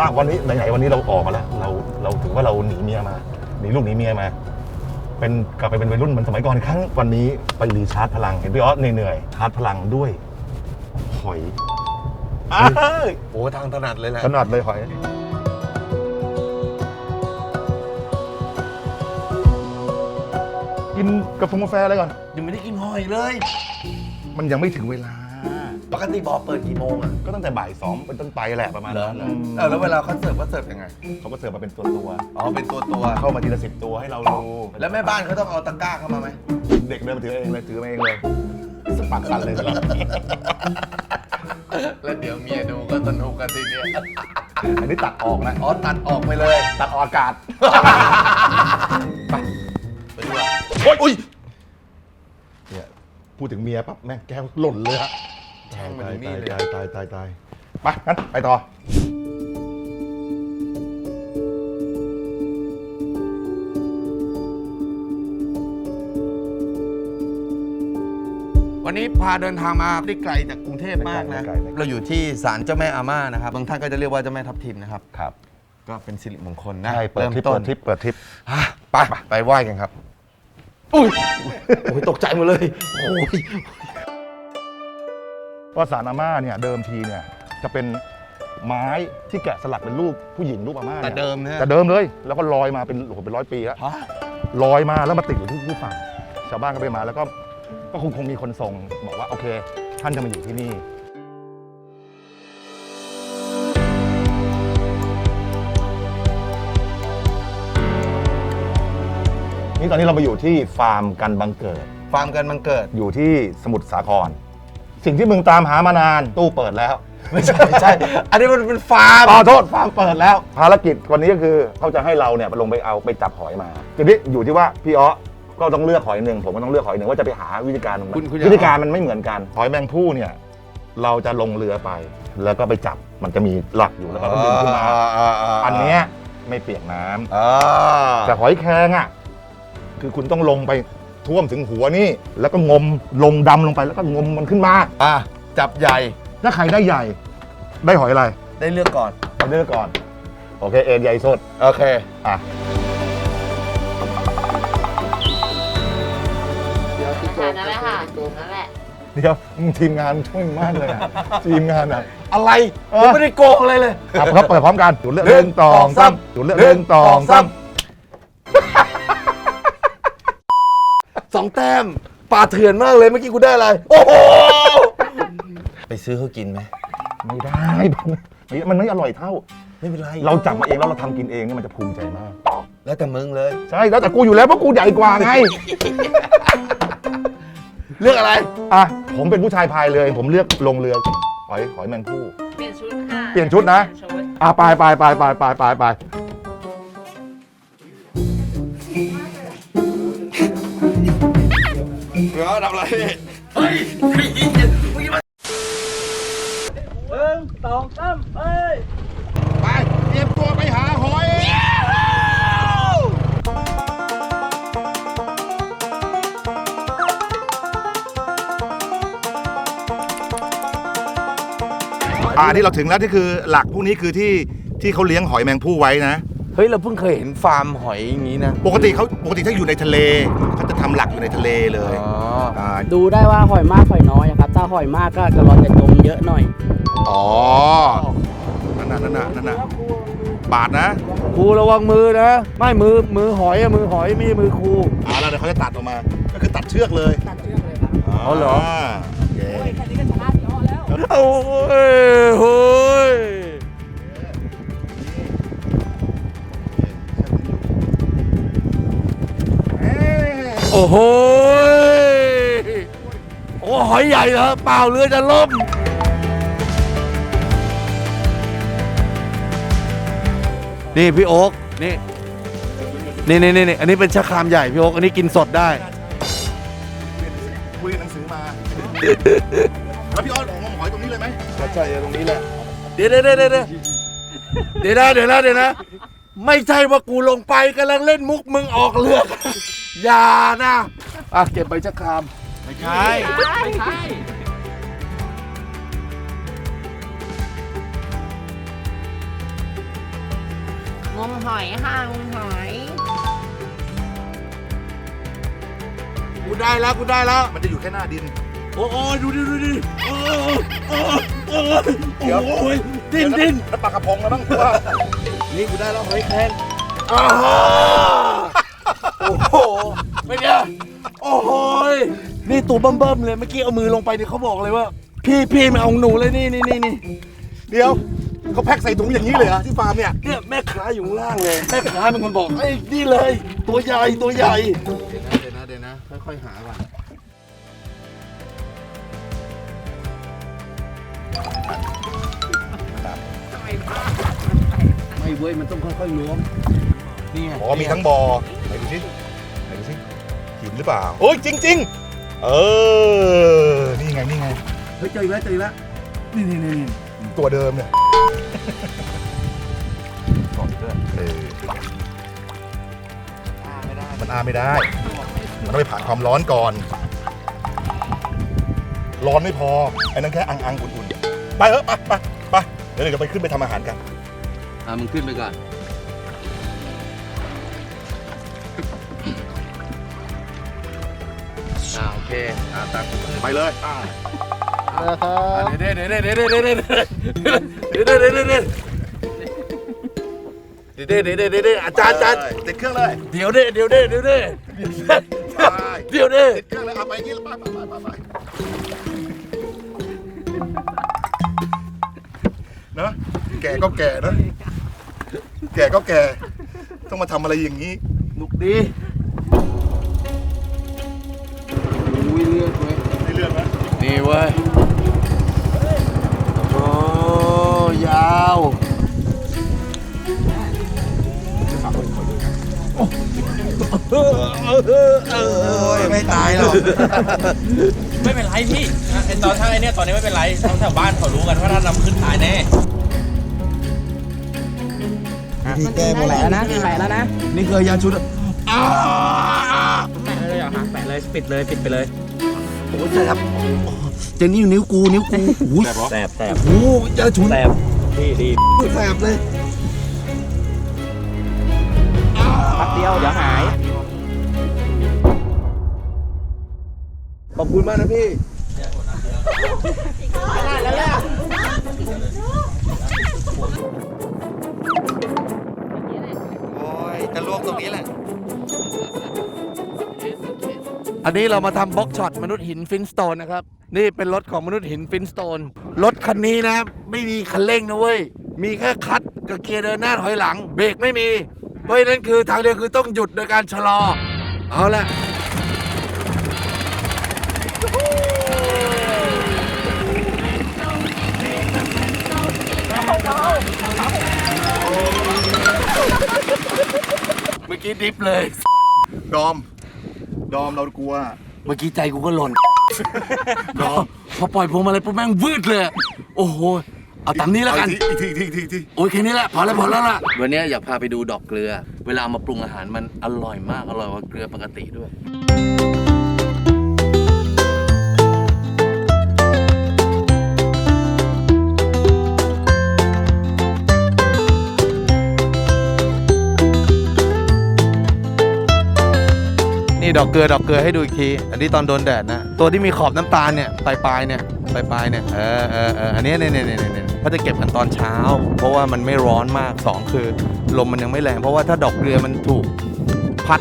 อะวันนี้ไหนๆวันนี้เราออกมาแล้ว เราเราถือว่าเราหนีเมียมาหนีลูกหนีเมียมา เป็นกลับไปเป็นวัยรุ่นเหมือนสมัยก่อนอีกครั้งวันนี้ไปรีชาร์จพลังเห็นพี่ออสเหนื่อยๆชาร์จพลังด้วยหอยอ้าวโอ้ทางถนัดเลยแหละขนาดเลยหอย กินกาแฟกาแฟอะไรก่อน ยังไม่ได้กินหอยเลย มันยังไม่ถึงเวลา ปกติบอเปิดกี่โมงอะก็ตั้งแต่บ่ายสองเป็นต้นไปแหละประมาณนั้นเออแล้วเวลาเขาเสิร์ฟเขาเสิร์ฟยังไง เขาก็เสิร์ฟมาเป็นตัวตัวอ๋อเป็นตัวตัวๆเข้ามาทีละสิบตัวให้เราดูแล้วแม่บ้านเขาต้องเอาตะกร้าเข้ามาไหมเด็กเดินมาถือเองเลยถือมาเองเลยสปักสั่นเลยตลอดแล้วเดี๋ยวเมียดูก็สนุกกันทีเนี้ยอันนี้ตัดออกนะอ๋อตัดออกไปเลยตัดออกอากาศไปไปดูอะโอ๊ยอุ้ยเนี่ยพูดถึงเมียปั๊บแม่งแก้วหล่นเลยฮะ แทงมาถึงนี่เลย ตายตายตายตายไปงั้นไปต่อ วันนี้พาเดินทางมาได้ไกลจากกรุงเทพมากนะไกลไม่ไกล เราอยู่ที่ศาลเจ้าแม่อาม่านะครับ บางท่านก็จะเรียกว่าเจ้าแม่ทับทิมนะครับ ครับก็เป็นสิริมงคลนะใช่เปิดริ่มทริปต้เปินดทริปเปิดทริปอะไปไปไหว้กันครับ อุ้ยโอ้ยตกใจหมดเลย โอ้ย ว่าสารอาม่าเนี่ยเดิมทีเนี่ยจะเป็นไม้ที่แกะสลักเป็นรูปผู้หญิงรูปอาม่าแต่นี่ยเดิมนะแต่เดิมเลย แล้วก็ลอยมาเป็นโอ้โหเป็นร้อยปีแล้วฮะลอยมาแล้วมาติดอยู่ที่ที่ฝั่งชาวบ้านก็ไปมาแล้วก็ก็คงคงมีคนส่งบอกว่าโอเค ท่านจะมาอยู่ที่นี่ นี่ตอนนี้เรามาอยู่ที่ฟาร์มกันบังเกิด ฟาร์มกันมันเกิดอยู่ที่สมุทรสาคร สิ่งที่มึงตามหามานานตู้เปิดแล้ว ไม่ใช่ไม่ใช่ อันนี้มันเป็นฟาร์ม ขอโทษฟาร์มเปิดแล้ว ภารกิจวันนี้ก็คือเขาจะให้เราเนี่ยไปลงไปเอาไปจับหอยมาทีนี้อยู่ที่ว่าพี่อ้อก็ต้องเลือกหอยหนึ่งผมก็ต้องเลือกหอยหนึ่งว่าจะไปหาวิธีการตรงไหนคุณคุณจะ วิธีการมันไม่เหมือนกันหอยแมงผู้เนี่ย เราจะลงเรือไป แล้วก็ไปจับมันจะมีหลักอยู่แล้วก็ต้องดึงขึ้นมาอันเนี้ยไม่เปียกน้ำ อ่า แต่หอยแครงอะ คือคุณต้องลงไป ท่วมถึงหัวนี่แล้วก็งมลงดำลงไปแล้วก็งมมันขึ้นมาอะจับใหญ่ถ้าใครได้ใหญ่ ได้หอยอะไรได้เลือกก่อน ไปเลือกก่อน โอเค เอ็นใหญ่สุดโอเค อะค่ะนั่นแหละค่ะนั่นแหละ เดี๋ยวมึงทีมงานช่วยมากเลยอะ ทีมงานอะ อะไรเอผมอไม่ได้โกงอะไรเลย ครับเขาเปิดพร้อมกันจุดเลือกหนึ่เล่งนตองสองซ้สามำจุดเลือกเล่นตองซ้ส องแต้มปลาเถื่อนมากเลยเมื่อกี้กูได้อะไร โอ้โห ไปซื้อเขากินไหมำไม่ได้มันไม่อร่อยเท่า ไม่เป็นไรเราจับมาเองแล้วเราทำกินเองเนี่ยมันจะภูมิใจมาก แล้วแต่มึงเลย ใช่แล้วแต่กูอยู่แล้วเพราะกูใหญ่กว่าไง เลือกอะไร อะ ผมเป็นผู้ชายพายเรือผมเลือกลงเรือหอยหอยแมงผู้ เปลี่ยนชุดค่ะเปลี่ยนชุดนะเปลี่ยนชุดอะไปไปไปไปไปไปไป เดี๋ยวทำอะไรไปเตรียมตัวไปหาหอยอ่านี่เราถึงแล้วที่คือหลักพวกนี้คือที่ที่เขาเลี้ยงหอยแมงผู้ไว้นะ เฮ้ย เราเพิ่งเคยเห็นฟาร์มหอยอย่างนี้นะ ปกติเขาปกติถ้าอยู่ในทะเลเขาจะทำหลักอยู่ในทะเลเลย อ๋ ออ่าดูได้ว่าหอยมากหอยน้อยอะครับ ถ้าหอยมากก็กระรอนจะจมเยอะหน่อย อ๋อนั่นน่ะนั่นน่ะนั่นน่ะบาทนะครูระวังมือนะ ไม่มือมือหอยอะมือหอยไม่ใช่มือครูอ่าแล้วเดี๋ยวเขาจะตัดออกมา ก็คือตัดเชือกเลยตัดเชือกเลยครับอ๋อเหรอ โอเคแค่นี้ก็ชนะพี่อ้อแล้วโอ้ยโอ้ยโอ้โหโอ้หอยใหญ่เหรอเปล่าเรือจะล่มนี่พี่โอ๊กนี่นี่นี่นี่อันนี้เป็นชะครามใหญ่พี่โอ๊กอันนี้กินสดได้คุยหนังสือมา แล้วพี่อ้อนงมหอยตรงนี้เลยไหมใช่ตรงนี้แหละเดี๋ยวเดี๋ยวเดี๋ยวเดี๋ยวเดี๋ยวนะเดี๋ยวนะเดี๋ยวนะ ไม่ใช่ว่ากูลงไปกำลังเล่นมุกมึงออกเรืออย่านะอะเก็บใบชะคราม ไม่ใช่ไม่ใช่นงมหอยค่ะงมหอยกูได้แล้วกูได้แล้วมันจะอยู่แค่หน้าดิน โอ้โอ้ดูดิดูดิโอ้โอ้โอ้เดี๋ยวโอ้ยดิ้นดิ้นแล้วปลากระพงแล้วบ้างตัวนี่กูได้แล้วหอยแครงอ้าโอ้โหไม่เนี่ยโอ้โหย นี่ตัวเบิ่มๆเลยเมื่อกี้เอามือลงไปเนี่ยเขาบอกเลยว่า พี่พี่มาเอาหนูเลยนี่นี่นี่นี่เดี๋ยวเขาแพ็คใส่ถุงอย่างนี้เลยเหรอที่ฟาร์มเนี่ยเนี่ยแม่ค้าอยู่ข้างล่างเลยแม่ค้าเป็นคนบอกไอ้ยนี่เลย ตัวใหญ่ตัวใหญ่ เดี๋ยวนะเดี๋ยวนะค่อยๆหาก่อนไม่เว้ยมันต้องค่อยๆล้วงนี่ไงอ๋อมีทั้งบอไหนดูสิไหนดูสิหินหรือเปล่าโอ้ยจริง ๆ เออ นี่ไง นี่ไง เฮ้ยเจออีกแล้วเจออีกแล้วนี่นี่นี่นี่ตัวเดิมเนี่ยเออไม่ได้มันอาไม่ได้ มันต้องไปผ่านความร้อนก่อน ร้อนไม่พอ ไอ้นั่นแค่อังอังๆอุ่นๆ ไปเออไปไปไปเดี๋ยวเดี๋ยวไปขึ้นไปทำอาหารกัน อะมึงขึ้นไปก่อน อ่าโอเคอ่าตักไปเลยอะเดี๋ยวเดี๋ยวเดี๋ยวเดี๋ยวเดี๋ยวเดี๋ยวเดี๋ยวเดี๋ยวเดี๋ยวเดี๋ยวเดี๋ยวเดี๋ยวเดี๋ยวเดี๋ยวเดี๋ยวเดี๋ยวเดี๋ยวเดี๋ยวอาจารย์อาจารย์ติดเครื่องเลยเดี๋ยวเด้เดี๋ยวเด้เดี๋ยวเด้เดี๋ยวเด้ติดเครื่องเลยเอาไปอย่างนี้แล้วไปไปไปไปเนอะแก่ก็แก่นะแก่ก็แก่ ต้องมาทำอะไรอย่างนี้หนุกดี ไม่เป็นไรพี่ไอตอนถ้าไอเนี้ยตอนนี้ไม่เป็นไรชาวแถวบ้านเขารู้กันว่าถ้านำขึ้นตายแน่แปะแล้วนะแปะแล้วนะ นี่คือยาชุดแปะเลยเหรอฮะแปะเลยปิดเลยปิดไปเลยโอ้ยแสบเจนนี่นิ้วกูนิ้วกูอุ้ยแสบแสบโอ้ยยาชุดแสบดีดีแสบเลยปัดเดียวเดี๋ยวหาย ขอบคุณมากนะพี่โอ้ยจะลวกตรงนี้แหละ อันนี้เรามาทำบล็อกช็อตมนุษย์หินฟินสโตนนะครับ นี่เป็นรถของมนุษย์หินฟินสโตน รถคันนี้นะ ไม่มีคันเร่งนะเว้ย มีแค่คลัตช์กับเกียร์เดินหน้าถอยหลัง เบรกไม่มี เพราะฉะนั้นคือทางเดียวคือต้องหยุดโดยการชะลอ เอาละ ดิฟเลย ดอม ดอมเรากลัว เมื่อกี้ใจกูก็หล่นพอพอปล่อยพวงมาลัยปุ๊บแม่งวืดเลย โอ้โห เอาตามนี้แล้วกัน อีกทีอีกทีอีกทีอีกที โอ้ยแค่นี้แหละพอแล้วพอแล้วล่ะ วันนี้อยากพาไปดูดอกเกลือ เวลาเอามาปรุงอาหารมันอร่อยมากอร่อยกว่าเกลือปกติด้วย นี่ดอกเกลือดอกเกลือให้ดูอีกที อันนี้ตอนโดนแดดนะ ตัวที่มีขอบน้ำตาลเนี่ยปลายปลายๆเนี่ยปลายปลายๆเนี่ยเออเออเอออันนี้เนี่ยเนี่ยเนี่ยเนี่ยเขาจะเก็บกันตอนเช้า เพราะว่ามันไม่ร้อนมากสองคือ ลมมันยังไม่แรง เพราะว่าถ้าดอกเกลือมันถูกพัด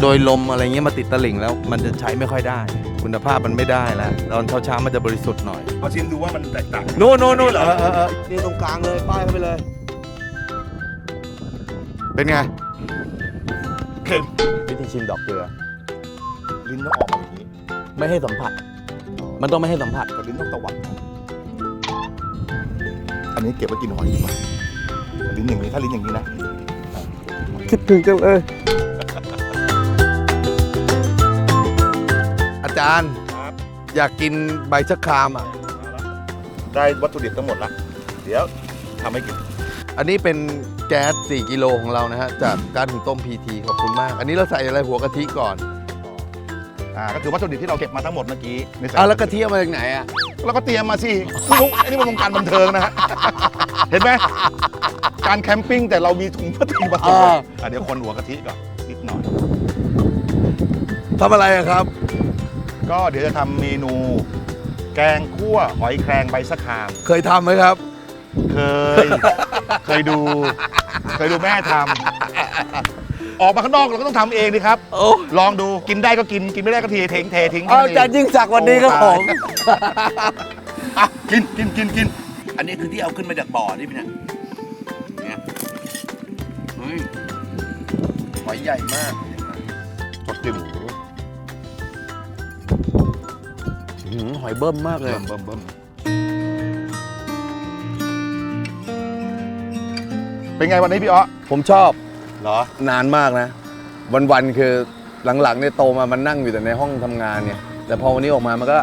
โดยลมอะไรเงี้ยมาติดตะลิ่งแล้วมันจะใช้ไม่ค่อยได้ คุณภาพมันไม่ได้แล้วตอนเช้าเช้าๆมันจะบริสุทธิ์หน่อยเอาชิมดูว่ามันแตกต่างโน่นโน่นโน่นเออเออเออนี่ตรงกลางเลยป้ายเข้าไปเลย เป็นไงเค็มวิธีชิมดอกเกลือ ลิ้นต้องออกมาอย่างนี้ไม่ให้สัมผัส มันต้องไม่ให้สัมผัส แต่ลิ้นต้องตวัดอันนี้เก็บไว้กินหอยดีกว่าแต่ลิ้นอย่างนี้ถ้าลิ้นอย่างนี้นะ คิดถึงจังเอ้ยอาจารย์ครับ อยากกินใบชะครามอะ ได้วัตถุดิบทั้งหมดละเดี๋ยวทำให้กิน อันนี้เป็นแก๊ส 4 กิโลของเรานะฮะ จากการหุงต้มพีทีขอบคุณมาก อันนี้เราใส่อะไรหัวกะทิก่อน อ่าก็คือวัตถุดิบที่เราเก็บมาทั้งหมดเมื่อกี้นี่ใส่อะแล้วกะทิเอามาจากไหนอะเราก็เตรียมมาสิไม่รู้อันนี้มันวงการบันเทิงนะฮะ เห็นไหมจการแคมปิ้งแต่เรามีถุงพลาสติกผสมอ่าอะเดี๋ยวคนหัวกะทิก่อนนิดหน่อย ทำอะไรอะครับ ก็เดี๋ยวจะทำเมนู แกงคั่วหอยแครงใบสะคราม เคยทำไหมครับ เคย เคยดู เคยดูแม่ทำ ออกมาข้างนอกเราก็ต้องทำเองดิครับ โอ้ ลองดูกินได้ก็กิน กินไม่ได้ก็เททิ้งเททิ้งเอาอาจารย์ยิ่งศักดิ์วันนี้ครับผม อะกินกินกินกิน อันนี้คือที่เอาขึ้นมาจากบ่อนี่พี่เนี่ยเนี่ยเฮ้ยหอยใหญ่มากสดจริงหืมหอยเบิ่มมากเลยเบิ่มเบิ่มเบิ่มเป็นไงวันนี้พี่อ๊อผมชอบ เหรอ นานมากนะ วันๆคือหลังๆเนี่ยโตมามันนั่งอยู่แต่ในห้องทำงานเนี่ย แต่พอวันนี้ออกมามันก็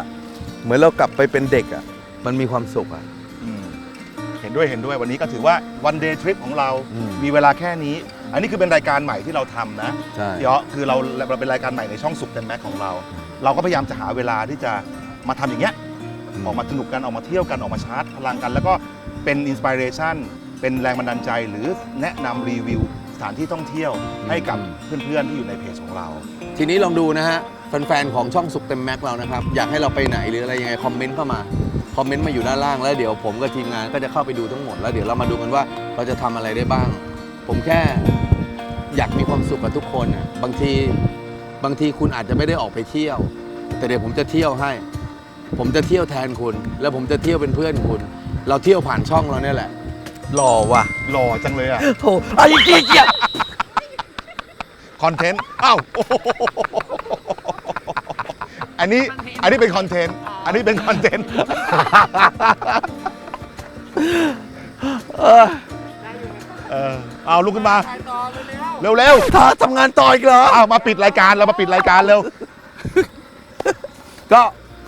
เหมือนเรากลับไปเป็นเด็กอะ มันมีความสุขอะ อืมเห็นด้วยเห็นด้วยวันนี้ก็ถือว่าวันเดย์ทริปของเรา อืมมีเวลาแค่นี้ อันนี้คือเป็นรายการใหม่ที่เราทำนะใช่พี่อ๊อคือเราเราเป็นรายการใหม่ในช่องสุขเต็มแม็กของเรา เราก็พยายามจะหาเวลาที่จะมาทำอย่างเงี้ย ออกมาสนุกกันออกมาเที่ยวกันออกมาชาร์จพลังกัน แล้วก็เป็นอินสปิเรชันเป็นแรงบันดาลใจหรือแนะนำรีวิวส ถานที่ท่องเที่ยวให้กับเพื่อนๆที่อยู่ในเพจของเรา ทีนี้ลองดูนะฮะแฟนๆของช่องสุขเต็มแม็กเรานะครับ อยากให้เราไปไหนหรืออะไรยังไงคอมเมนต์เข้ามาคอมเมนต์มาอยู่ด้านล่างแล้วเดี๋ยวผมกับทีมงานก็จะเข้าไปดูทั้งหมดแล้วเดี๋ยวเรามาดูกันว่าเราจะทำอะไรได้บ้าง ผมแค่อยากมีความสุขกับทุกคนน่ะบางทีบางทีคุณอาจจะไม่ได้ออกไปเที่ยว แต่เดี๋ยวผมจะเที่ยวให้ ผมจะเที่ยวแทนคุณ แล้วผมจะเที่ยวเป็นเพื่อนคุณ เราเที่ยวผ่านช่องเราเนี่ยแหละ หล่อว่ะหล่อจังเลยอะโธ่ไอ้เกียจคอนเทนต์ อ้าวอันนี้ อันนี้เป็นคอนเทนต์ อันนี้เป็นคอนเทนต์ เออเอาลุกขึ้นมา เร็วเร็วถ้าทำงานต่ออีกเหรอ ๆเอามาปิดรายการเรามาปิดรายการเร็ว ก็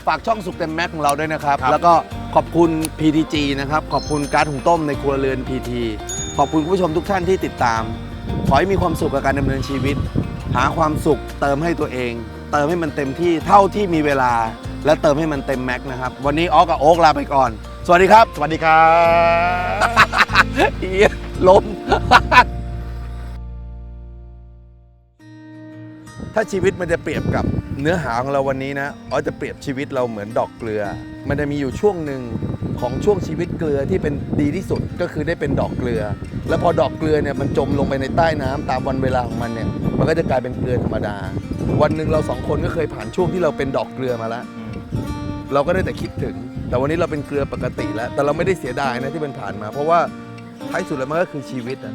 ฝากช่องสุขเต็มแม็กของเราด้วยนะครับ ครับ แล้วก็ ขอบคุณ PTG นะครับ ขอบคุณการดหุงต้มในครัวเรือน PT ขอบคุณคุณผู้ชมทุกท่านที่ติดตาม ขอให้มีความสุขกับการดำเนินชีวิต หาความสุขเติมให้ตัวเอง เติมให้มันเต็มที่เท่าที่มีเวลา และเติมให้มันเต็มแม็กนะครับ วันนี้ออกกับโอ๊กลาไปก่อน สวัสดีครับ สวัสดีครับเอียล้ม ถ้าชีวิตมันจะเปรียบกับเนื้อหาของเราวันนี้นะอ๋อจะเปรียบชีวิตเราเหมือนดอกเกลือ มันจะมีอยู่ช่วงหนึ่งของช่วงชีวิตเกลือที่เป็นดีที่สุดก็คือได้เป็นดอกเกลือ แล้วพอดอกเกลือเนี่ยมันจมลงไปในใต้น้ำตามวันเวลาของมันเนี่ยมันก็จะกลายเป็นเกลือธรรมดา วันหนึ่งเราสองคนก็เคยผ่านช่วงที่เราเป็นดอกเกลือมาแล้วเราก็ได้แต่คิดถึง แต่วันนี้เราเป็นเกลือปกติแล้ว แต่เราไม่ได้เสียดายนะที่มันผ่านมา เพราะว่าท้ายสุดแล้วมันก็คือชีวิตอะ